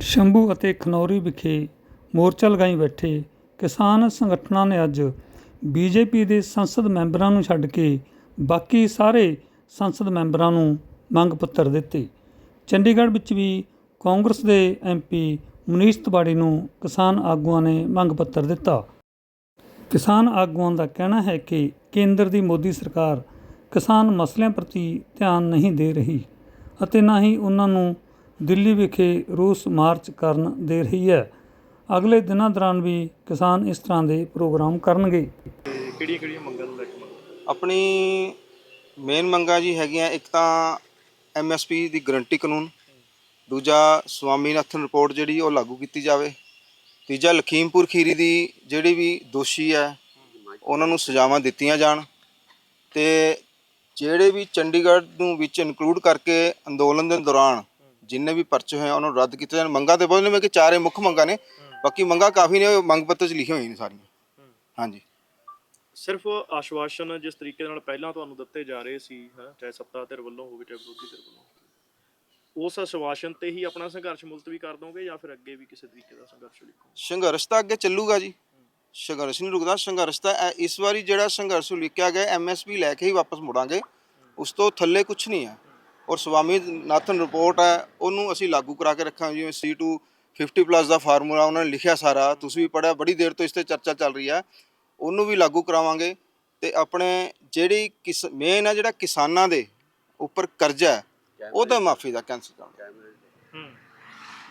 ਸ਼ੰਭੂ ਅਤੇ ਖਨੌਰੀ ਵਿਖੇ ਮੋਰਚਾ ਲਗਾਈ ਬੈਠੇ ਕਿਸਾਨ ਸੰਗਠਨਾਂ ਨੇ ਅੱਜ ਬੀਜੇਪੀ ਦੇ ਸੰਸਦ ਮੈਂਬਰਾਂ ਨੂੰ ਛੱਡ ਕੇ ਬਾਕੀ ਸਾਰੇ ਸੰਸਦ ਮੈਂਬਰਾਂ ਨੂੰ ਮੰਗ ਪੱਤਰ ਦਿੱਤੇ। ਚੰਡੀਗੜ੍ਹ ਵਿੱਚ ਵੀ ਕਾਂਗਰਸ ਦੇ ਐਮਪੀ ਮਨੀਸ਼ ਤਿਵਾੜੀ ਨੂੰ ਕਿਸਾਨ ਆਗੂਆਂ ਨੇ ਮੰਗ ਪੱਤਰ ਦਿੱਤਾ। ਕਿਸਾਨ ਆਗੂਆਂ ਦਾ ਕਹਿਣਾ ਹੈ ਕਿ ਕੇਂਦਰ ਦੀ ਮੋਦੀ ਸਰਕਾਰ ਕਿਸਾਨ ਮਸਲਿਆਂ ਪ੍ਰਤੀ ਧਿਆਨ ਨਹੀਂ ਦੇ ਰਹੀ ਅਤੇ ਨਾ ਹੀ ਉਹਨਾਂ ਨੂੰ ਦਿੱਲੀ ਵਿਖੇ ਰੋਸ ਮਾਰਚ ਕਰਨ ਦੇ ਰਹੀ ਹੈ। ਅਗਲੇ ਦਿਨਾਂ ਦੌਰਾਨ ਵੀ ਕਿਸਾਨ ਇਸ ਤਰ੍ਹਾਂ ਦੇ ਪ੍ਰੋਗਰਾਮ ਕਰਨਗੇ। ਕਿਹੜੀਆਂ ਕਿਹੜੀਆਂ ਮੰਗਾਂ ਨੂੰ ਲੈ ਕੇ ਮੰਗ ਆਪਣੀ ਮੇਨ ਮੰਗਾਂ ਜੀ ਹੈਗੀਆਂ ਇੱਕ ਤਾਂ ਐਮਐਸਪੀ ਦੀ ਗਰੰਟੀ ਕਾਨੂੰਨ ਦੂਜਾ ਸਵਾਮੀਨਾਥਨ ਰਿਪੋਰਟ ਜਿਹੜੀ ਉਹ ਲਾਗੂ ਕੀਤੀ ਜਾਵੇ ਤੀਜਾ ਲਖੀਮਪੁਰ ਖੀਰੀ ਦੀ ਜਿਹੜੀ ਵੀ ਦੋਸ਼ੀ ਹੈ ਉਹਨਾਂ ਨੂੰ ਸਜ਼ਾਵਾਂ ਦਿੱਤੀਆਂ ਜਾਣ ਤੇ ਜਿਹੜੇ ਵੀ ਚੰਡੀਗੜ੍ਹ ਨੂੰ ਵਿੱਚ ਇਨਕਲੂਡ ਕਰਕੇ ਅੰਦੋਲਨ ਦੇ ਦੌਰਾਨ ਜਿੰਨੇ ਵੀ ਪਰਚੇ ਹੋਏ ਆ, ਉਹਨਾਂ ਨੂੰ ਰੱਦ ਕੀਤੇ ਜਾਣ। ਮੰਗਾਂ ਤੇ ਬਹੁਤ ਨੇ ਮੈਂ ਕਿ ਚਾਰੇ ਮੁੱਖ ਮੰਗਾਂ ਨੇ ਬਾਕੀ ਮੰਗਾਂ ਕਾਫੀ ਨੇ ਉਹ ਮੰਗ ਪੱਤਰ 'ਚ ਲਿਖੀਆਂ ਹੋਈਆਂ ਨੇ ਸਾਰੀਆਂ। ਹਾਂਜੀ। ਸਿਰਫ ਆਸ਼ਵਾਸਨ ਜਿਸ ਤਰੀਕੇ ਨਾਲ ਪਹਿਲਾਂ ਤੁਹਾਨੂੰ ਦਿੱਤੇ ਜਾ ਰਹੇ ਸੀ ਹਾਂ ਚਾਹੇ ਸੱਤਾ ਧਿਰ ਵੱਲੋਂ ਹੋਵੇ ਚਾਹੇ ਵਿਰੋਧੀ ਧਿਰ ਵੱਲੋਂ। ਉਸ ਆਸ਼ਵਾਸਨ ਤੇ ਹੀ ਆਪਣਾ ਸੰਘਰਸ਼ ਮੁਲਤਵੀ ਕਰ ਦੋਗੇ ਜਾਂ ਫਿਰ ਅੱਗੇ ਵੀ ਕਿਸੇ ਤਰੀਕੇ ਦਾ ਸੰਘਰਸ਼ ਲਿਖੋ ਸੰਘਰਸ਼ ਤਾਂ ਅੱਗੇ ਚੱਲੂਗਾ ਜੀ। ਸੰਘਰਸ਼ ਨਹੀਂ ਰੁਕਦਾ ਸੰਘਰਸ਼ ਤਾਂ ਇਸ ਵਾਰੀ ਜਿਹੜਾ ਸੰਘਰਸ਼ ਲਿਖਿਆ ਗਿਆ ਐਮਐਸਪੀ ਲੈ ਕੇ ਹੀ ਵਾਪਸ ਮੁੜਾਂਗੇ ਉਸ ਤੋਂ ਥੱਲੇ ਕੁਝ ਨਹੀਂ ਹੈ ਔਰ ਸਵਾਮੀ ਨਾਥਨ ਰਿਪੋਰਟ ਹੈ ਉਹਨੂੰ ਅਸੀਂ ਲਾਗੂ ਕਰਾ ਕੇ ਰੱਖਾਂਗੇ ਜਿਵੇਂ C2 50 ਪਲੱਸ ਦਾ ਫਾਰਮੂਲਾ ਉਹਨਾਂ ਨੇ ਲਿਖਿਆ ਸਾਰਾ ਤੁਸੀਂ ਵੀ ਪੜਿਆ ਬੜੀ ਦੇਰ ਤੋਂ ਇਸ ਤੇ ਚਰਚਾ ਚੱਲ ਰਹੀ ਹੈ। ਉਹਨੂੰ ਵੀ ਲਾਗੂ ਕਰਾਵਾਂਗੇ ਤੇ ਆਪਣੇ ਜਿਹੜੀ ਮੇਨ ਹੈ ਜਿਹੜਾ ਕਿਸਾਨਾਂ ਦੇ ਉੱਪਰ ਕਰਜ਼ਾ ਹੈ ਉਹਦਾ ਮਾਫੀ ਦਾ ਕੈਂਸਲ ਕਰਾਂਗੇ ਹੂੰ।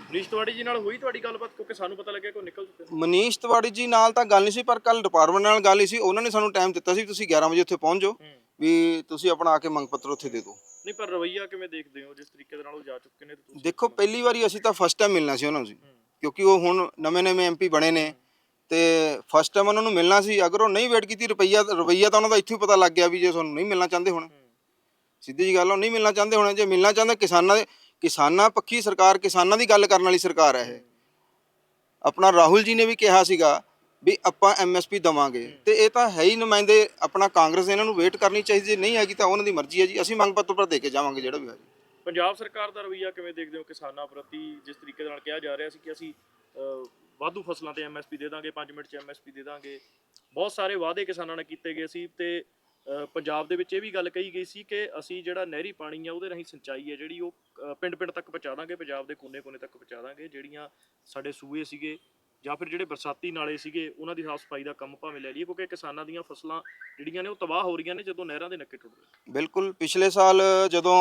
ਮਨੀਸ਼ ਤਿਵਾੜੀ ਜੀ ਨਾਲ ਹੋਈ ਤੁਹਾਡੀ ਗੱਲਬਾਤ? ਕਿਉਂਕਿ ਸਾਨੂੰ ਪਤਾ ਲੱਗਿਆ ਕਿ ਉਹ ਨਿਕਲ ਚੁੱਕੇ ਮਨੀਸ਼ ਤਿਵਾੜੀ ਜੀ ਨਾਲ ਤਾਂ ਗੱਲ ਨਹੀਂ ਸੀ ਪਰ ਕੱਲ ਡਿਪਾਰਟਮੈਂਟ ਨਾਲ ਗੱਲ ਹੀ ਸੀ ਉਹਨਾਂ ਨੇ ਸਾਨੂੰ ਟਾਈਮ ਦਿੱਤਾ ਸੀ ਤੁਸੀਂ 11 ਵਜੇ ਉੱਥੇ ਪਹੁੰਚ ਜਾਓ। ਹੂੰ। ਵੀ ਤੁਸੀਂ ਆਪਣਾ ਆ ਕੇ ਮੰਗ ਪੱਤਰ ਉੱਥੇ ਦੇ ਦਿਓ। ਨਹੀਂ ਪਰ ਰਵਈਆ ਕਿਵੇਂ ਦੇਖਦੇ ਹੋ? ਜਿਸ ਤਰੀਕੇ ਦੇ ਨਾਲ ਉਹ ਜਾ ਚੁੱਕੇ ਨੇ ਤੇ ਤੁਸੀਂ ਦੇਖੋ ਪਹਿਲੀ ਵਾਰੀ ਅਸੀਂ ਤਾਂ ਫਸਟ ਟਾਈਮ ਮਿਲਣਾ ਸੀ ਉਹਨਾਂ ਨੂੰ ਜੀ। ਕਿਉਂਕਿ ਉਹ ਹੁਣ ਨਵੇਂ ਨਵੇਂ ਐਮਪੀ ਬਣੇ ਨੇ ਤੇ ਫਸਟ ਟਾਈਮ ਉਹਨਾਂ ਨੂੰ ਮਿਲਣਾ ਸੀ। ਅਗਰ ਉਹ ਨਹੀਂ ਵੇਟ ਕੀਤੀ ਰੁਪਈਆ ਰਵਈਆ ਤਾਂ ਉਹਨਾਂ ਦਾ ਇੱਥੇ ਹੀ ਪਤਾ ਲੱਗ ਗਿਆ ਵੀ ਜੇ ਤੁਹਾਨੂੰ ਨਹੀਂ ਮਿਲਣਾ ਚਾਹੁੰਦੇ ਹੁਣ। ਸਿੱਧੀ ਜੀ ਗੱਲ ਆ, ਉਹ ਨਹੀਂ ਮਿਲਣਾ ਚਾਹੁੰਦੇ ਹੁਣ। ਜੇ ਮਿਲਣਾ ਚਾਹੁੰਦੇ ਕਿਸਾਨਾਂ ਦੇ ਕਿਸਾਨਾਂ ਪੱਖੀ ਸਰਕਾਰ ਕਿਸਾਨਾਂ ਦੀ ਗੱਲ ਕਰਨ ਵਾਲੀ ਸਰਕਾਰ ਹੈ ਇਹ। ਆਪਣਾ ਰਾਹੁਲ ਜੀ ਨੇ ਵੀ ਕਿਹਾ ਸੀਗਾ ਵੀ ਆਪਾਂ ਐਮਐਸਪੀ ਦਵਾਂਗੇ। ਤੇ ਇਹ ਤਾਂ ਹੈ ਹੀ ਨੁਮਾਇੰਦੇ ਆਪਣਾ ਕਾਂਗਰਸ ਇਹਨਾਂ ਨੂੰ ਵੇਟ ਕਰਨੀ ਚਾਹੀਦੀ ਜੇ ਨਹੀਂ ਹੈਗੀ ਤਾਂ ਉਹਨਾਂ ਦੀ ਮਰਜ਼ੀ ਹੈ ਜੀ। ਅਸੀਂ ਮੰਗ ਪੱਤਰ ਪਰ ਦੇ ਕੇ ਜਾਵਾਂਗੇ ਜਿਹੜਾ ਵੀ ਹੈ ਪੰਜਾਬ ਸਰਕਾਰ ਦਾ ਰਵਈਆ ਕਿਵੇਂ ਦੇਖਦੇ ਹੋ ਕਿਸਾਨਾਂ ਪ੍ਰਤੀ? ਜਿਸ ਤਰੀਕੇ ਨਾਲ ਕਿਹਾ ਜਾ ਰਿਹਾ ਸੀ ਕਿ ਅਸੀਂ ਵਾਧੂ ਫਸਲਾਂ ਤੇ ਐਮਐਸਪੀ ਦੇ ਦਾਂਗੇ 5 ਮਿੰਟ ਚ ਐਮਐਸਪੀ ਦੇ ਦਾਂਗੇ। ਬਹੁਤ ਸਾਰੇ ਵਾਅਦੇ ਕਿਸਾਨਾਂ ਨਾਲ ਕੀਤੇ ਗਏ ਸੀ ਤੇ ਪੰਜਾਬ ਦੇ ਵਿੱਚ ਇਹ ਵੀ ਗੱਲ ਕਹੀ ਗਈ ਸੀ ਕਿ ਅਸੀਂ ਜਿਹੜਾ ਨਹਿਰੀ ਪਾਣੀ ਆ ਉਹਦੇ ਰਾਹੀਂ ਸਿੰਚਾਈ ਹੈ ਜਿਹੜੀ ਉਹ ਪਿੰਡ-ਪਿੰਡ ਤੱਕ ਪਹੁੰਚਾ ਦਾਂਗੇ ਪੰਜਾਬ ਦੇ ਕੋਨੇ-ਕੋਨੇ ਤੱਕ ਪਹੁੰਚਾ ਦਾਂਗੇ ਜਿਹੜੀਆਂ ਸਾਡੇ ਸੂਏ ਸੀਗੇ ਜਾਂ ਫਿਰ ਜਿਹੜੇ ਬਰਸਾਤੀ ਨਾਲੇ ਸੀਗੇ ਉਹਨਾਂ ਦੀ ਸਾਫ਼ ਸਫ਼ਾਈ ਦਾ ਕੰਮ ਭਾਵੇਂ ਲੈ ਲਈਏ ਕਿਉਂਕਿ ਕਿਸਾਨਾਂ ਦੀਆਂ ਫਸਲਾਂ ਜਿਹੜੀਆਂ ਨੇ ਉਹ ਤਬਾਹ ਹੋ ਰਹੀਆਂ ਨੇ ਜਦੋਂ ਨਹਿਰਾਂ ਦੇ ਨੱਕੇ ਟੁੱਟ ਰਹੇ ਬਿਲਕੁਲ ਪਿਛਲੇ ਸਾਲ ਜਦੋਂ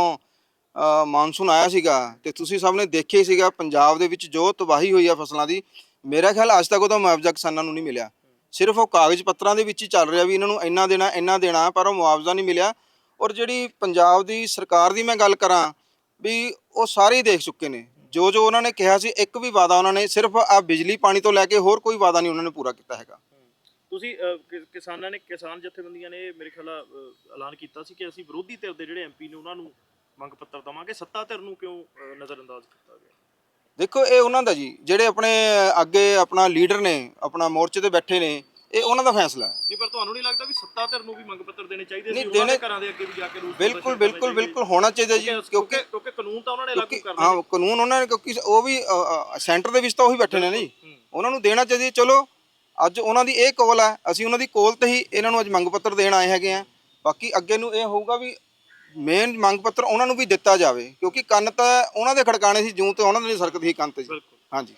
ਅ, ਮਾਨਸੂਨ ਆਇਆ ਸੀਗਾ ਤੇ ਤੁਸੀਂ ਸਭ ਨੇ ਦੇਖਿਆ ਹੀ ਸੀਗਾ ਪੰਜਾਬ ਦੇ ਵਿੱਚ ਜੋ ਤਬਾਹੀ ਹੋਈ ਆ ਫਸਲਾਂ ਦੀ ਮੇਰਾ ਖਿਆਲ ਅੱਜ ਤੱਕ ਉਹਦਾ ਮੁਆਵਜ਼ਾ ਕਿਸਾਨਾਂ ਨੂੰ ਨਹੀਂ ਮਿਲਿਆ। ਸਿਰਫ ਉਹ ਕਾਗਜ਼ ਪੱਤਰਾਂ ਦੇ ਵਿੱਚ ਹੀ ਚੱਲ ਰਿਹਾ ਵੀ ਇਹਨਾਂ ਨੂੰ ਇੰਨਾ ਦੇਣਾ ਇੰਨਾ ਦੇਣਾ ਪਰ ਉਹ ਮੁਆਵਜ਼ਾ ਨਹੀਂ ਮਿਲਿਆ। ਔਰ ਜਿਹੜੀ ਪੰਜਾਬ ਦੀ ਸਰਕਾਰ ਦੀ ਮੈਂ ਗੱਲ ਕਰਾਂ ਵੀ ਉਹ ਸਾਰੇ ਹੀ ਦੇਖ ਚੁੱਕੇ ਨੇ। ਜੋ ਜੋ ਉਹਨਾਂ ਨੇ ਕਿਹਾ ਸੀ ਇੱਕ ਵੀ ਵਾਅਦਾ ਉਹਨਾਂ ਨੇ ਸਿਰਫ ਆ ਬਿਜਲੀ ਪਾਣੀ ਤੋਂ ਲੈ ਕੇ ਹੋਰ ਕੋਈ ਵਾਅਦਾ ਨਹੀਂ ਉਹਨਾਂ ਨੇ ਪੂਰਾ ਕੀਤਾ ਹੈਗਾ। ਤੁਸੀਂ ਅਹ, ਕਿ- ਕਿਸਾਨਾਂ ਨੇ ਕਿਸਾਨ ਜਥੇਬੰਦੀਆਂ ਨੇ ਮੇਰੇ ਖਿਆਲ ਨਾਲ, ਅਹ, ਐਲਾਨ ਕੀਤਾ ਸੀ ਕਿ ਅਸੀਂ ਵਿਰੋਧੀ ਧਿਰ ਦੇ ਜਿਹੜੇ ਐਮਪੀ ਨੇ ਉਹਨਾਂ ਨੂੰ ਮੰਗ ਪੱਤਰ ਦਵਾਂਗੇ ਸੱਤਾ ਧਿਰ ਨੂੰ ਕਿਉਂ ਅਹ, ਨਜ਼ਰਅੰਦਾਜ਼ ਕੀਤਾ ਗਿਆ? ਦੇਖੋ ਇਹ ਉਹਨਾਂ ਦਾ ਜੀ ਜਿਹੜੇ ਆਪਣੇ ਅੱਗੇ ਆਪਣਾ ਲੀਡਰ ਨੇ ਆਪਣਾ ਮੋਰਚੇ ਤੇ ਬੈਠੇ ਨੇ ਇਹ ਉਹਨਾਂ ਦਾ ਫੈਸਲਾ ਹੈ। ਨਹੀਂ ਪਰ ਤੁਹਾਨੂੰ ਨਹੀਂ ਲੱਗਦਾ ਵੀ ਸੱਤਾ ਧਿਰ ਨੂੰ ਵੀ ਮੰਗ ਪੱਤਰ ਦੇਣੇ ਚਾਹੀਦੇ ਸੀ? ਨਹੀਂ, ਉਹਨਾਂ ਦੇ ਦੇਣੇ- ਘਰਾਂ ਦੇ ਅੱਗੇ ਵੀ ਜਾ ਕੇ ਰੂਸ ਬਿਲਕੁਲ ਬਿਲਕੁਲ ਬਿਲਕੁਲ ਹੋਣਾ ਚਾਹੀਦਾ ਜੀ ਕਿਉਂਕਿ ਕਿਉਂਕਿ ਕਿਉਂਕਿ ਕਾਨੂੰਨ ਤਾਂ ਉਹਨਾਂ ਨੇ ਲਾਗੂ ਕਿਉਂਕਿ ਕਰਨਾ ਹਾਂ। ਕਾਨੂੰਨ ਉਹਨਾਂ ਨੇ ਕਿਉਂਕਿ ਉਹ ਵੀ ਸੈਂਟਰ ਦੇ ਵਿੱਚ ਤਾਂ ਉਹੀ ਬੈਠੇ ਨੇ ਨਾ ਜੀ ਉਹਨਾਂ ਨੂੰ ਦੇਣਾ ਚਾਹੀਦਾ ਚਲੋ ਅੱਜ ਉਹਨਾਂ ਦੀ ਇਹ ਕੋਲ ਹੈ ਅਸੀਂ ਉਹਨਾਂ ਦੀ ਕੋਲ ਤੇ ਹੀ ਇਹਨਾਂ ਨੂੰ ਅੱਜ ਮੰਗ ਪੱਤਰ ਦੇਣ ਆਏ ਹੈਗੇ ਆ ਬਾਕੀ ਅੱਗੇ ਨੂੰ ਇਹ ਹੋਊਗਾ ਵੀ ਮੇਨ ਮੰਗ ਪੱਤਰ ਉਹਨਾਂ ਨੂੰ ਵੀ ਦਿੱਤਾ ਜਾਵੇ ਕਿਉਂਕਿ ਕੰਨ ਤਾਂ ਉਹਨਾਂ ਦੇ ਖੜਕਾਣੇ ਸੀ ਜੂੰ ਤੇ ਉਹਨਾਂ ਦੇ ਨਹੀਂ ਸਰਕਤ ਸੀ ਕੰਨ ਤੇ ਜੀ। ਬਿਲਕੁਲ। ਹਾਂਜੀ।